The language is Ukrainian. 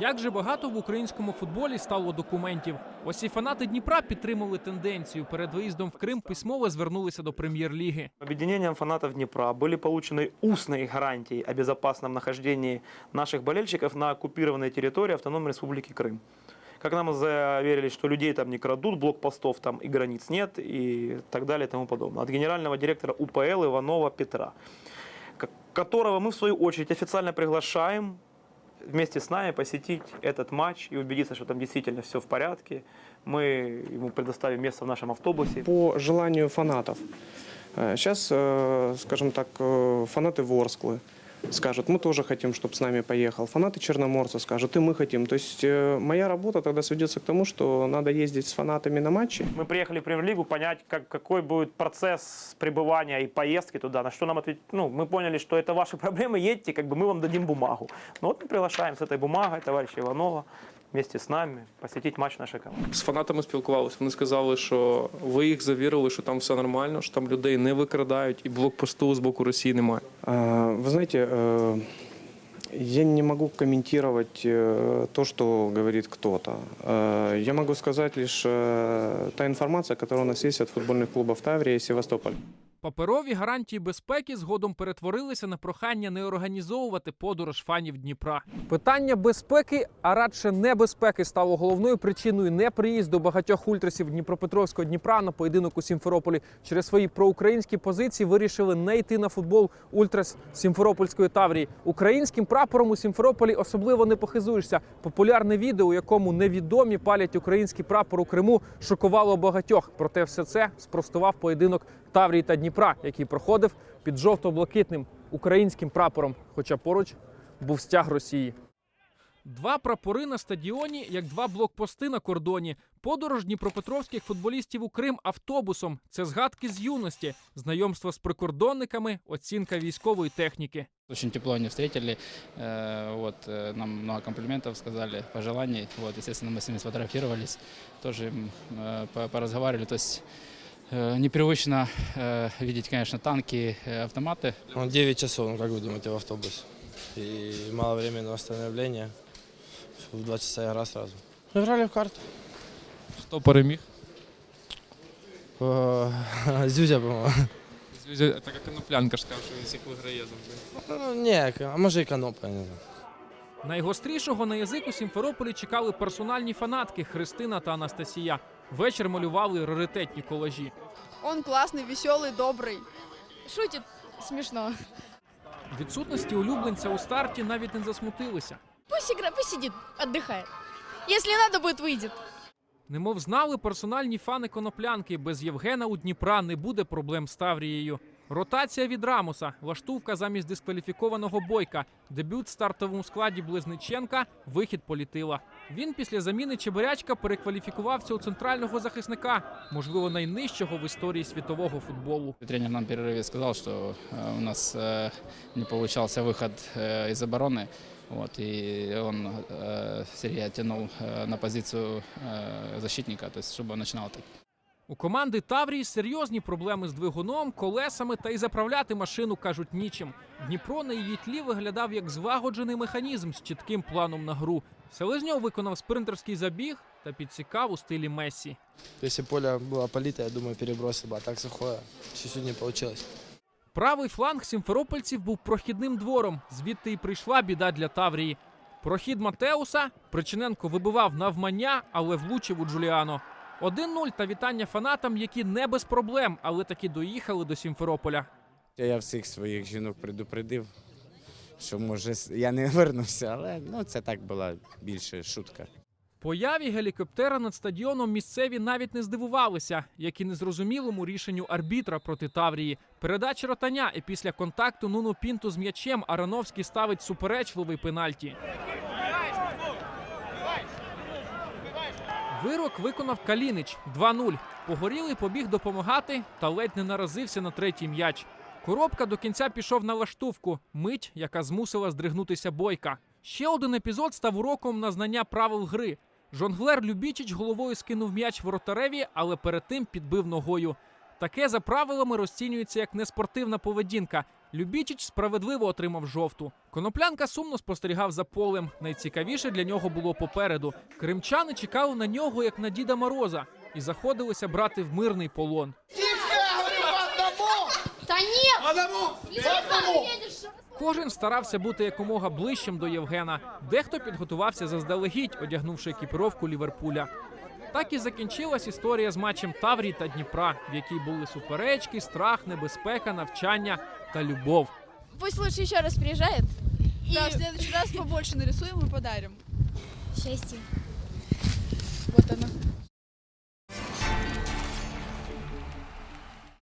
Як же багато в українському футболі стало документів. Ось і фанати Дніпра підтримали тенденцію. Перед виїздом в Крим письмово звернулися до прем'єр-ліги. Объединением фанатов Днепра были получены устные гарантии о безопасном нахождении наших болельщиков на оккупированной территории Автономной Республики Крым. Как нам заверили, что людей там не крадут, блокпостов там и границ нет, и так далее и тому подобное. От генерального директора УПЛ Иванова Петра, ко- которого мы в свою очередь официально приглашаем вместе с нами посетить этот матч и убедиться, что там действительно все в порядке. Мы ему предоставим место в нашем автобусе. по желанию фанатов. Сейчас, скажем так, э, фанаты Ворсклы скажут, мы тоже хотим, чтобы с нами поехал. Фанаты Черноморца скажут, и мы хотим. То есть э, моя работа тогда сведется к тому, что надо ездить с фанатами на матчи. Мы приехали в премьер-лигу понять, как, какой будет процесс пребывания и поездки туда. На что нам ответить? Ну, мы поняли, что это ваши проблемы, едьте, как бы мы вам дадим бумагу. Ну вот мы приглашаем с этой бумагой товарища Иванова вместе с нами посетить матч нашей команды. З фанатами спілкувалися. Вони сказали, що ви їх завірили, що там все нормально, що там людей не викрадають, і блокпосту з боку Росії немає. А, Вы знаете, э, я не могу комментировать э, то, что говорит кто-то. Э, Я могу сказать лишь э, та информация, которая у нас есть от футбольных клубов Таврия и Севастополь. Паперові гарантії безпеки згодом перетворилися на прохання не організовувати подорож фанів Дніпра. Питання безпеки, а радше небезпеки, стало головною причиною неприїзду багатьох ультрасів Дніпропетровського Дніпра на поєдинок у Сімферополі. Через свої проукраїнські позиції вирішили не йти на футбол ультрас Сімферопольської Таврії. Українським прапором у Сімферополі особливо не похизуєшся. Популярне відео, у якому невідомі палять український прапор у Криму, шокувало багатьох. Проте все це спростував поєдинок Таврії та Дніпра, який проходив під жовто-блакитним українським прапором, хоча поруч був стяг Росії. Два прапори на стадіоні, як два блокпости на кордоні. Подорож дніпропетровських футболістів у Крим автобусом. Це згадки з юності, знайомство з прикордонниками, оцінка військової техніки. Очень тепло они встретили, э, вот, э, нам много комплиментов сказали, пожеланий, вот, естественно, мы с ними сфотографировались, тоже им, э, по- поразговаривали, то есть э, непривычно э, видеть, конечно, танки, э, автоматы, Ну, 9 часов, ну как вы думаете, в автобус. И мало времени на восстановление. В 2 часа игра сразу. Играли в карты. Хто переміг? Э, Зюзя, по-моему. Така коноплянка ж сказав, що він всіх виграє завжди. Ну, не, а может и Канопа, я не знаю. Найгострішого на язик у Сімферополі чекали персональні фанатки Христина та Анастасія. Вечір малювали раритетні колажі. Он классный, веселый, добрый. Шутит смешно. Відсутності улюбленця у старті навіть не засмутилися. Пусть игра, пусть сидит, отдыхает. Если надо будет, выйдет. Немов знали персональні фани коноплянки. Без Євгена у Дніпра не буде проблем з Таврією. Ротація від Рамоса, лаштувка замість дискваліфікованого бойка, дебют в стартовому складі Близниченка, вихід політила. Він після заміни Чебирячка перекваліфікувався у центрального захисника, можливо, найнижчого в історії світового футболу. Тренер нам в перерыве сказал, что э, у нас э, не получался выход э, из обороны. Вот, и он э, Сергея тянул э, на позицию э, защитника, то есть чтобы он начинал так. У команди Таврії серйозні проблеми з двигуном, колесами та й заправляти машину кажуть нічим. Дніпро на її тлі виглядав як злагоджений механізм з чітким планом на гру. Селезньов виконав спринтерський забіг та підсікав у стилі Мессі. Если поле было полито, я думаю, перебросил бы. А так сухое. Чуть-чуть не получилось. Правий фланг сімферопольців був прохідним двором, звідти й прийшла біда для Таврії. Прохід Матеуса Причиненко вибивав навмання, але влучив у Джуліано. 1-0 та вітання фанатам, які не без проблем, але таки доїхали до Сімферополя. Я всіх своїх жінок предупредив, що може я не вернуся, але ну це так була більше шутка. Появі гелікоптера над стадіоном місцеві навіть не здивувалися, як і незрозумілому рішенню арбітра проти Таврії. Передача ротаня, і після контакту Нуну Пінту з м'ячем Арановський ставить суперечливий пенальті. Вирок виконав Калінич 2-0. Погорілий побіг допомагати та ледь не наразився на третій м'яч. Коробка до кінця пішов на лаштувку, мить, яка змусила здригнутися бойка. Ще один епізод став уроком на знання правил гри. Жонглер Любічич головою скинув м'яч воротареві, але перед тим підбив ногою. Таке за правилами розцінюється як неспортивна поведінка. Любічич справедливо отримав жовту. Коноплянка сумно спостерігав за полем. Найцікавіше для нього було попереду. Кримчани чекали на нього як на Діда Мороза і заходилися брати в мирний полон. Да нет! Кожен старався бути якомога ближчим до Євгена. Дехто підготувався заздалегідь, одягнувши екіпіровку Ліверпуля. Так і закінчилась історія з матчем Таврії та Дніпра, в якій були суперечки, страх, небезпека, навчання та любов. Пусть лучше ще раз приезжает. Да, в следующий раз побольше нарисуем и подарим. Счастье. Вот она.